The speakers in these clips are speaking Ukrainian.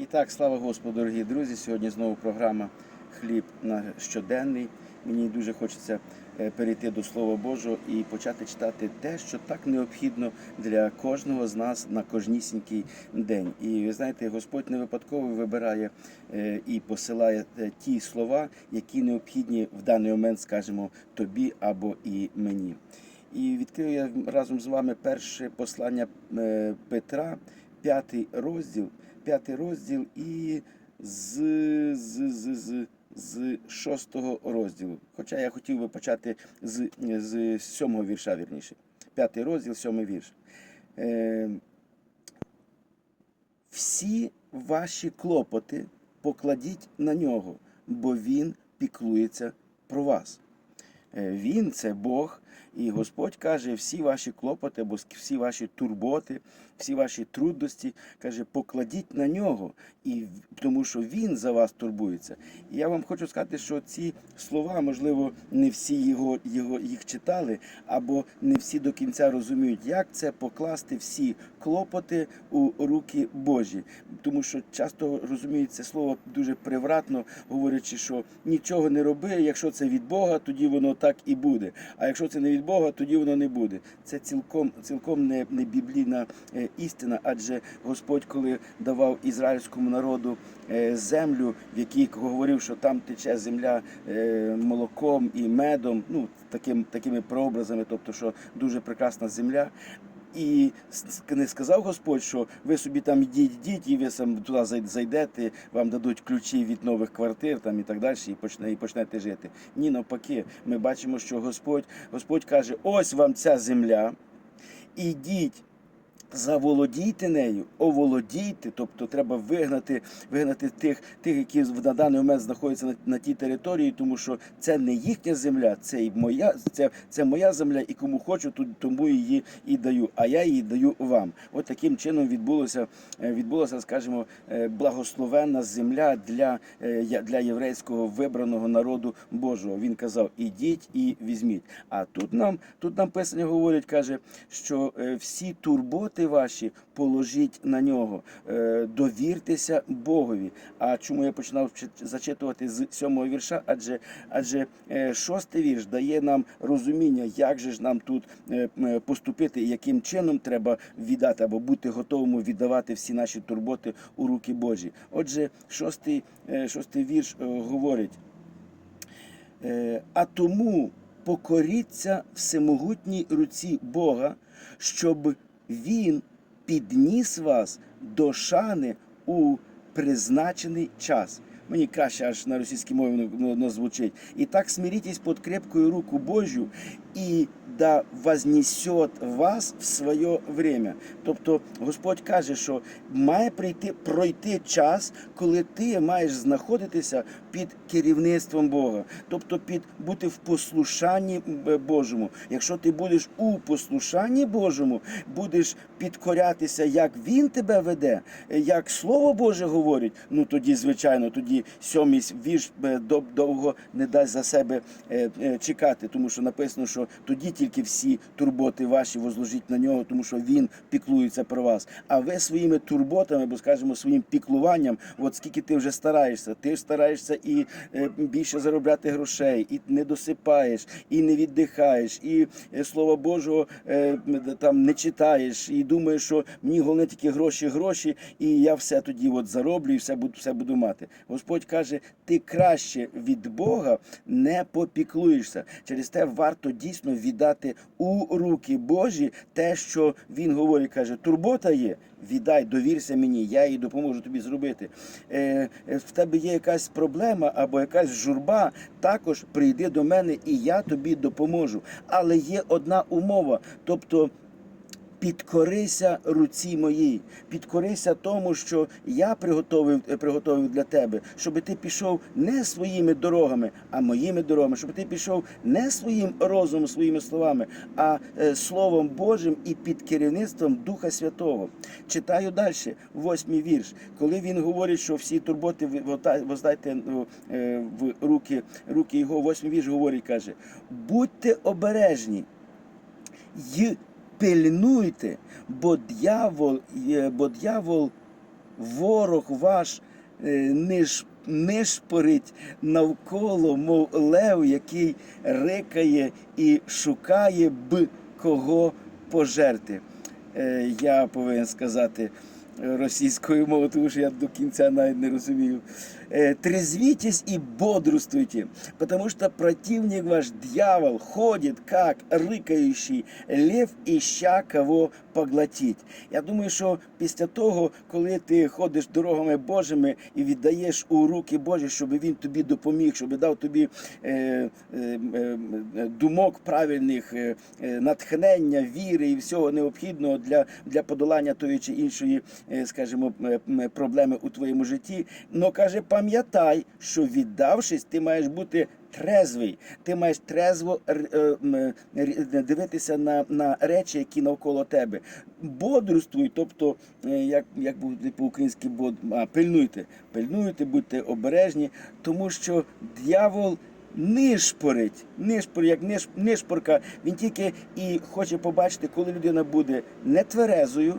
І так, слава Господу, дорогі друзі. Сьогодні знову програма Хліб на щоденний. Мені дуже хочеться е, перейти до Слова Божого і почати читати те, що так необхідно для кожного з нас на кожнісінький день. І ви знаєте, Господь не випадково вибирає е, і посилає е, ті слова, які необхідні в даний момент, скажімо, тобі або і мені. І відкрию я разом з вами перше послання Петра, п'ятий розділ, п'ятий розділ і з, з, з, з, з шостого розділу. Хоча я хотів би почати з, з сьомого вірша, вірніше. П'ятий розділ, сьомий вірш. Е, всі ваші клопоти покладіть на нього, бо він піклується про вас. Е, Він це Бог, і Господь каже, всі ваші клопоти, або всі ваші турботи, всі ваші трудності, каже, покладіть на нього, і тому що Він за вас турбується. І я вам хочу сказати, що ці слова, можливо, не всі його, його їх читали, або не всі до кінця розуміють, як це покласти всі клопоти у руки Божі. Тому що часто розуміють це слово дуже превратно, говорячи, що нічого не роби, якщо це від Бога, тоді воно так і буде. А якщо це не від Бога, тоді воно не буде. Це цілком цілком не, не біблійна е, істина, адже Господь, коли давав ізраїльському народу е, землю, в якій говорив, що там тече земля е, молоком і медом, ну таким такими прообразами, тобто що дуже прекрасна земля. І не сказав Господь, що ви собі там йдіть, йдіть, і ви сам туди зай- зайдете, вам дадуть ключі від нових квартир там і так далі, і почне, і почнете жити. Ні, навпаки, ми бачимо, що Господь, Господь каже: ось вам ця земля, ідіть. Заволодійте нею, оволодійте, тобто треба вигнати, вигнати тих, тих, які на даний момент знаходяться на, на тій території, тому що це не їхня земля, це і моя, це, це моя земля, і кому хочу, то- тому її і даю. А я її даю вам. От таким чином відбулося, е, відбулося, скажімо, е, благословенна земля для, е, для єврейського вибраного народу Божого. Він казав: ідіть і візьміть. А тут нам тут нам писання говорить, каже, що всі турботи ваші положіть на нього, Е, довіртеся Богові. А чому я починав зачитувати з сьомого вірша? Адже адже е, шостий вірш дає нам розуміння, як же ж нам тут е, поступити, яким чином треба віддати або бути готовим віддавати всі наші турботи у руки Божі. Отже, шостий, шостий вірш говорить. А тому покоріться всемогутній руці Бога, щоб Він підніс вас до шани у призначений час. Мені краще аж на російській мові воно- звучить. І так смиритесь під крепкою руку Божю, і да вознесет вас в своє время. Тобто Господь каже, що має прийти пройти час, коли ти маєш знаходитися під керівництвом Бога, тобто під бути в послушанні Божому. Якщо ти будеш у послушанні Божому, будеш підкорятися, як Він тебе веде, е, як Слово Боже говорить, ну тоді, звичайно, тоді сьомий вірш довго не дасть за себе е, е, чекати, тому що написано, що тоді тільки всі турботи ваші возложіть на нього, тому що він піклується про вас. А ви своїми турботами, або скажімо, своїм піклуванням, от скільки ти вже стараєшся, ти стараєшся і е, більше заробляти грошей, і не досипаєш, і не віддихаєш, і е, слова Божого е, там не читаєш, і думаєш, що мені головне тільки гроші, гроші, і я все тоді от зароблю, і все буду, все буду мати. Господь каже, ти краще від Бога не попіклуєшся. Через те варто дійсно віддати у руки Божі те, що він говорить, каже, турбота є. Віддай, довірся мені, я її допоможу тобі зробити. Е, е, в тебе є якась проблема або якась журба, також прийди до мене і я тобі допоможу. Але є одна умова, тобто підкорися руці моїй, підкорися тому, що я приготовив, е, приготовив для тебе, щоб ти пішов не своїми дорогами, а моїми дорогами, щоб ти пішов не своїм розумом, своїми словами, а е, Словом Божим і під керівництвом Духа Святого. Читаю далі, восьмий вірш, коли він говорить, що всі турботи воздайте ну, е, в руки, руки його, восьмий вірш говорить, каже: будьте обережні й пильнуйте, бо дьявол, бо дьявол ворог ваш е, ниш, нишпорить навколо, мов лев, який рикає і шукає б кого пожерти. Е, Я повинен сказати російською мовою, тому що я до кінця навіть не розумію. Э, Трезвитесь и бодрствуйте, потому что противник ваш дьявол ходит, как рыкающий лев, ища кого поглотить. Я думаю, що після того, коли ти ходиш дорогами Божими і віддаєш у руки Божі, щоб він тобі допоміг, щоб дав тобі е, е, е, думок правильних, е, е, натхнення, віри і всього необхідного для, для подолання тої чи іншої, е, скажімо, е, проблеми у твоєму житті. Но каже, пам'ятай, що віддавшись, ти маєш бути трезвий. Ти маєш трезво е, м, р- дивитися на, на речі, які навколо тебе. Бодрствуй, тобто, е, як, як буде по-українськи бод... пильнуйте. Пильнуйте, будьте обережні, тому що дьявол нишпорить, нишпор, як ниш, нишпорка, він тільки і хоче побачити, коли людина буде нетверезою,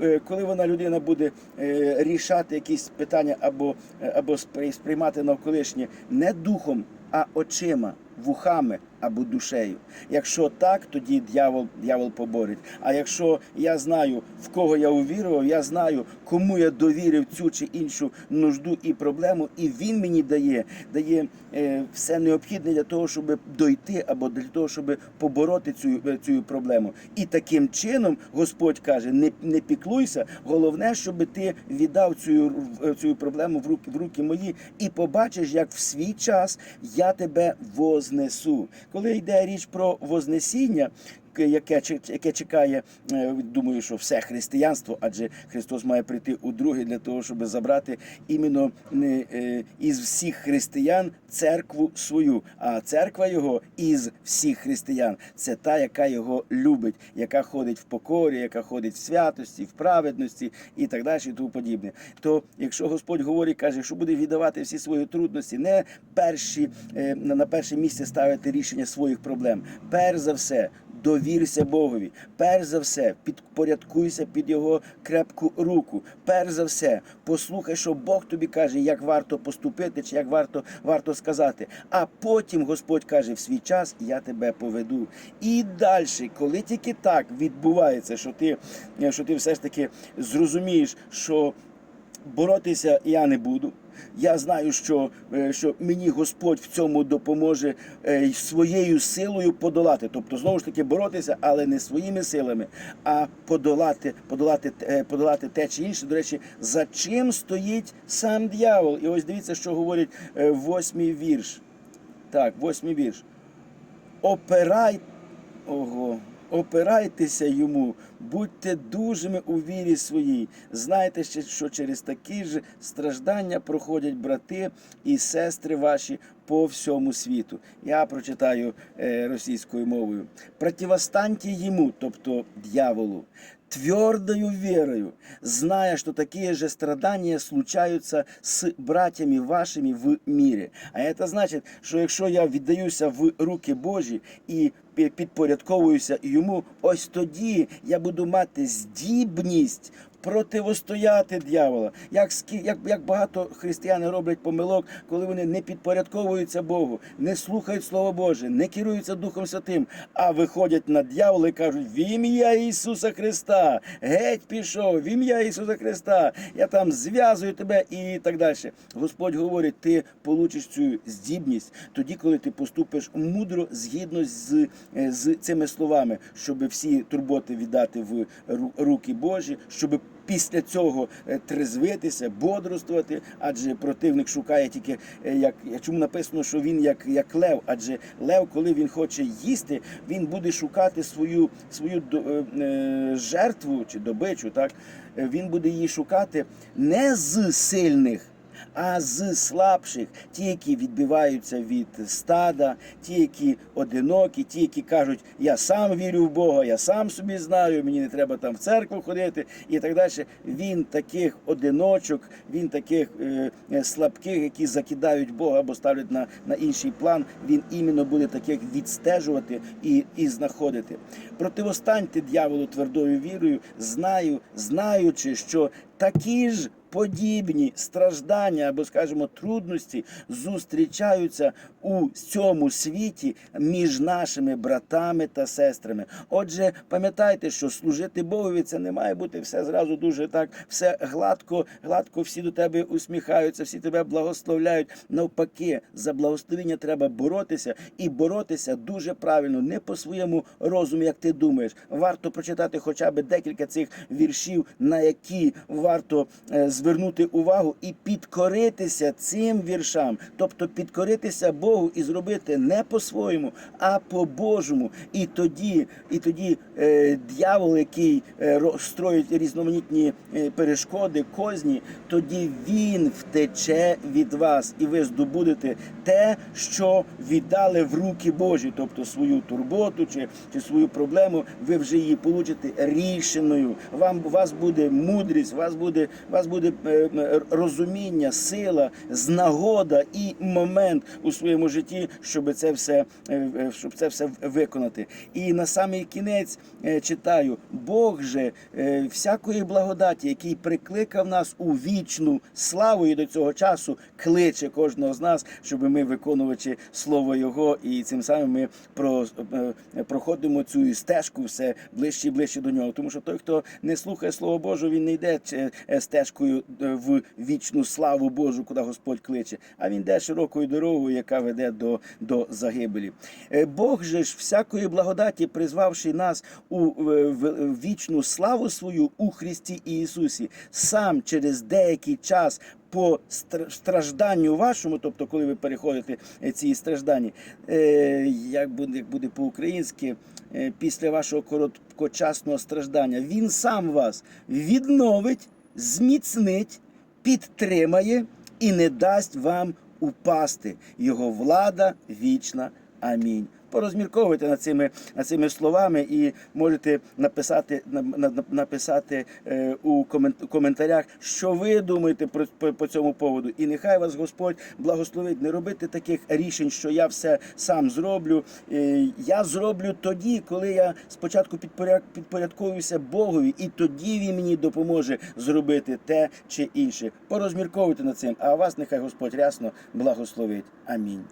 е, коли вона людина буде е, рішати якісь питання або, е, або сприймати навколишнє не духом, а очима, вухами або душею. Якщо так, тоді дьявол, дьявол поборить. А якщо я знаю, в кого я увірував, я знаю, кому я довірив цю чи іншу нужду і проблему, і він мені дає, дає е, все необхідне для того, щоб дойти або для того, щоб побороти цю, е, цю проблему. І таким чином Господь каже: не, не піклуйся, головне, щоб ти віддав цю, е, цю проблему в руки, в руки мої, і побачиш, як в свій час я тебе вознесу. Коли йде річ про вознесіння, яке, яке чекає, е, думаю, що все християнство, адже Христос має прийти у друге для того, щоб забрати іменно не, е, із всіх християн церкву свою, а церква його із всіх християн. Це та, яка його любить, яка ходить в покорі, яка ходить в святості, в праведності і так далі, і тому подібне. То якщо Господь говорить, каже, що буде віддавати всі свої трудності, не перші е, на перше місце ставити рішення своїх проблем. Перш за все, довірся Богові. Перш за все, підпорядкуйся під його крепку руку. Перш за все, послухай, що Бог тобі каже, як варто поступити, чи як варто, варто сказати. А потім Господь каже, в свій час я тебе поведу. І далі, коли тільки так відбувається, що ти, що ти все ж таки зрозумієш, що боротися я не буду. Я знаю, що, е, що мені Господь в цьому допоможе е, своєю силою подолати. Тобто, знову ж таки, боротися, але не своїми силами, а подолати, подолати, е, подолати те чи інше. До речі, за чим стоїть сам дьявол? І ось дивіться, що говорить восьмий вірш. Так, восьмий вірш. Опирай. Ого. Опирайтеся йому, будьте дужими у вірі своїй. Знайте, ще, що через такі ж страждання проходять брати і сестри ваші по всьому світу. Я прочитаю е, російською мовою. Противостаньте йому, тобто дьяволу, твердою верою, зная, что такие же страдания случаются с братьями вашими в мире. А это значить, що якщо я віддаюся в руки Божі і підпорядковуюся йому, ось тоді я буду мати здібність противостояти дьявола. Як, як, як багато християни роблять помилок, коли вони не підпорядковуються Богу, не слухають Слово Боже, не керуються Духом Святим, а виходять на дьявола і кажуть: в ім'я Ісуса Христа, геть пішов, в ім'я Ісуса Христа, я там зв'язую тебе і так далі. Господь говорить, ти получиш цю здібність тоді, коли ти поступиш мудро згідно з, е, з цими словами, щоб всі турботи віддати в руки Божі, щоб після цього е, трезвитися, бодрствувати, адже противник шукає тільки е, як чому написано, що він як, як лев, адже лев, коли він хоче їсти, він буде шукати свою, свою е, е, жертву чи добичу, так? Е, він буде її шукати не з сильних а з слабших, ті, які відбиваються від стада, ті, які одинокі, ті, які кажуть, я сам вірю в Бога, я сам собі знаю, мені не треба там в церкву ходити і так далі. Він таких одиночок, він таких е, е, слабких, які закидають Бога або ставлять на, на інший план. Він іменно буде таких відстежувати і, і знаходити. Противостаньте дьяволу твердою вірою, знаю, знаючи, що такі ж подібні страждання або, скажімо, трудності зустрічаються у цьому світі між нашими братами та сестрами. Отже, пам'ятайте, що служити Богові це не має бути все зразу дуже так, все гладко, гладко всі до тебе усміхаються, всі тебе благословляють. Навпаки, за благословення треба боротися і боротися дуже правильно, не по своєму розуму, як ти думаєш. Варто прочитати хоча б декілька цих віршів, на які варто е, звернути увагу і підкоритися цим віршам, тобто підкоритися Богу і зробити не по-своєму, а по-божому. І тоді, і тоді е, дьявол, який е, ро- строїть різноманітні е, перешкоди, козні, тоді він втече від вас, і ви здобудете те, що віддали в руки Божі, тобто свою турботу чи, чи свою проблему, ви вже її получите рішеною. Вам вас буде мудрість, вас буде, вас буде е, е, розуміння, сила, знагода і момент у своєму житті, щоб це все, е, е, щоб це все виконати. І на самий кінець читаю: Бог же всякої благодаті, який прикликав нас у вічну славу і до цього часу кличе кожного з нас, щоб ми виконувачи слово Його, і цим самим ми про, проходимо цю стежку все ближче і ближче до нього. Тому що той, хто не слухає Слово Боже, він не йде стежкою е, в вічну славу Божу, куди Господь кличе, а він йде широкою дорогою, яка веде до, до загибелі. Е, Бог же ж всякої благодаті, призвавши нас у е, вічну славу свою у Христі Ісусі, сам через деякий час. По стражданню вашому, тобто, коли ви переходите ці страждання, як буде, як буде по-українськи, після вашого короткочасного страждання, він сам вас відновить, зміцнить, підтримає і не дасть вам упасти. Його влада вічна. Амінь. Порозмірковуйте над цими, над цими словами і можете написати, на- на- на- написати е, у комен- коментарях, що ви думаєте про, по, по цьому поводу. І нехай вас Господь благословить не робити таких рішень, що я все сам зроблю. Е, я зроблю тоді, коли я спочатку підпоряд, підпорядковуюся Богові, і тоді він мені допоможе зробити те чи інше. Порозмірковуйте над цим, а вас нехай Господь рясно благословить. Амінь.